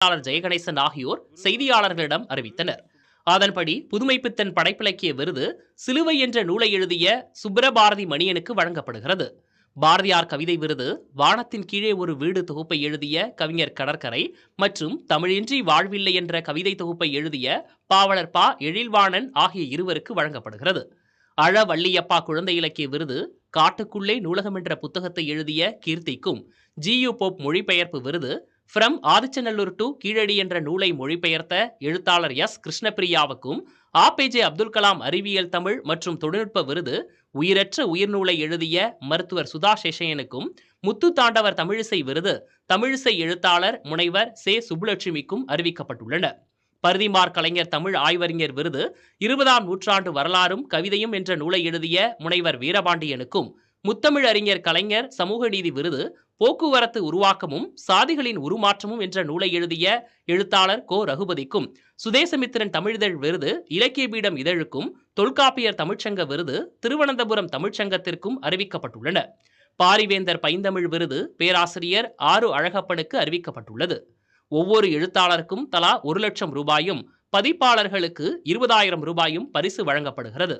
செயலாளர் ஜெயகணேசன் ஆகியோர் செய்தியாளர்களிடம் அறிவித்தனர். அதன்படி புதுமைப்பித்தன் படைப்பிலக்கிய விருது சிலுவை என்ற நூலை எழுதிய சுப்பிரபாரதி மணியனுக்கு வழங்கப்படுகிறது. பாரதியார் கவிதை விருது வானத்தின் கீழே ஒரு வீடு தொகுப்பை எழுதிய கவிஞர் கடற்கரை மற்றும் தமிழின்றி வாழ்வில்லை என்ற கவிதை தொகுப்பை எழுதிய பாவலர் பா. எழில்வாணன் ஆகிய இருவருக்கு வழங்கப்படுகிறது. அழ வள்ளியப்பா குழந்தை இலக்கிய விருது காட்டுக்குள்ளே நூலகம் என்ற புத்தகத்தை எழுதிய கீர்த்திக்கும் ஜியு போப் மொழிபெயர்ப்பு விருது ஃப்ரம் ஆதிச்சநல்லூர் டு கீழடி என்ற நூலை மொழிபெயர்த்த எழுத்தாளர் எஸ். கிருஷ்ணபிரியாவுக்கும் ஆபேஜே அப்துல் கலாம் அறிவியல் தமிழ் மற்றும் தொழில்நுட்ப விருது உயிரற்ற உயிர்நூலை எழுதிய மருத்துவர் சுதா சேஷையனுக்கும் முத்து தாண்டவர் தமிழிசை விருது தமிழிசை எழுத்தாளர் முனைவர் சே. சுப்புலட்சுமிக்கும் அறிவிக்கப்பட்டுள்ளன. பருதிமார் கலைஞர் தமிழ் ஆய்வறிஞர் விருது இருபதாம் நூற்றாண்டு வரலாறும் கவிதையும் என்ற நூலை எழுதிய முனைவர் வீரபாண்டியனுக்கும் முத்தமிழ் அறிஞர் கலைஞர் சமூக நீதி விருது போக்குவரத்து உருவாக்கமும் சாதிகளின் உருமாற்றமும் என்ற நூலை எழுதிய எழுத்தாளர் கோ. ரகுபதிக்கும் சுதேசமித்திரன் தமிழிதழ் விருது இலக்கிய பீடம் இதழுக்கும் தொல்காப்பியர் தமிழ்ச்சங்க விருது திருவனந்தபுரம் தமிழ்ச்சங்கத்திற்கும் அறிவிக்கப்பட்டுள்ளன. பாரிவேந்தர் பைந்தமிழ் விருது பேராசிரியர் ஆறு அழகப்பனுக்கு அறிவிக்கப்பட்டுள்ளது. ஒவ்வொரு எழுத்தாளருக்கும் தலா ஒரு லட்சம் ரூபாயும் பதிப்பாளர்களுக்கு இருபதாயிரம் ரூபாயும் பரிசு வழங்கப்படுகிறது.